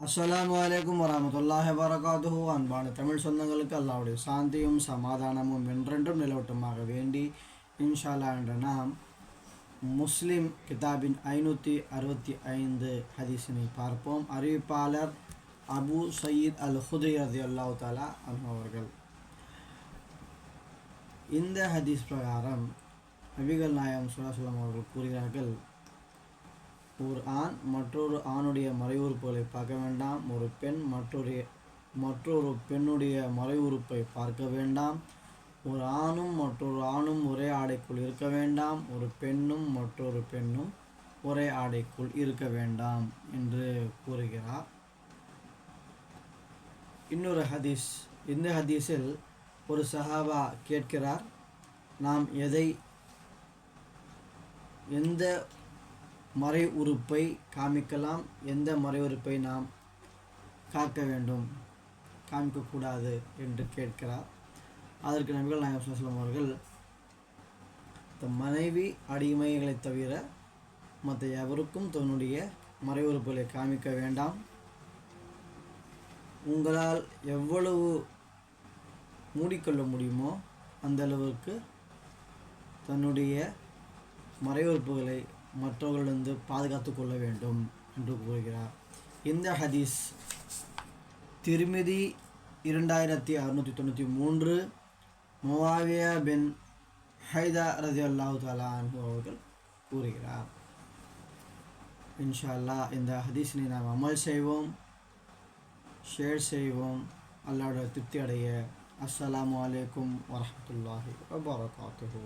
அஸ்லாம் வலைக்கம் வரமத்துல்லாஹி வரகாதுஹு அன்பான தமிழ் சொந்தங்களுக்கு அல்லாவுடைய சாந்தியும் சமாதானமும் என்றென்றும் நிலவட்டமாக வேண்டி இன்ஷாலா என்ற நாம் முஸ்லிம் கிதாபின் ஐநூற்றி அறுபத்தி ஐந்து ஹதீஸினை பார்ப்போம் அறிவிப்பாளர் அபு சயீத் அல் ஹுதை அதி அல்லாஹு தாலா அவர்கள் இந்த ஹதீஸ் பிரகாரம் நபிகள் நாயம் சுல்லாசலம் அவர்கள் கூறுகிறார்கள் ஒரு ஆண் மற்றொரு ஆணுடைய மறைவுறுப்புகளை பார்க்க வேண்டாம். ஒரு பெண் மற்றொரு மற்றொரு பெண்ணுடைய மறைவுறுப்பை பார்க்க வேண்டாம். ஒரு ஆணும் மற்றொரு ஆணும் ஒரே ஆடைக்குள் இருக்க வேண்டாம். ஒரு பெண்ணும் மற்றொரு பெண்ணும் ஒரே ஆடைக்குள் இருக்க வேண்டாம் என்று கூறுகிறார். இன்னொரு ஹதீஸ் இந்த ஹதீஸில் ஒரு சஹாபா கேட்கிறார் நாம் எதை எந்த மறை உறுப்பை காமிக்கலாம். எந்த மறை உறுப்பை நாம் காக்க வேண்டும்? காமிக்கக்கூடாது என்று கேட்கிறார். அதற்கு நபிகள் நாயகம் சொல்லும் அவர்கள் இந்த மனைவி அடிமைகளை தவிர மற்ற எவருக்கும் தன்னுடைய மறை உறுப்புகளை காமிக்க வேண்டாம். உங்களால் எவ்வளவு மூடிக்கொள்ள முடியுமோ அந்த அளவுக்கு தன்னுடைய மறைவுறுப்புகளை மற்றவர்களிருந்து பாதுகாத்து கொள்ள வேண்டும் என்று கூறுகிறார். இந்த ஹதீஸ் திருமிதி இரண்டாயிரத்தி அறுநூற்றி தொண்ணூற்றி மூன்று முவாவியா பின் ஹைதா ரதி அல்லாஹு தாலா அவர்கள் கூறுகிறார். இன்ஷா அல்லாஹ் இந்த ஹதீஸினை நாம் அமல் செய்வோம் ஷேர் செய்வோம். அல்லாவோட திருப்தி அடைய அஸ்லாம் வலைக்கம் வரமத்துல்லாஹி வபரகாத்துஹூ.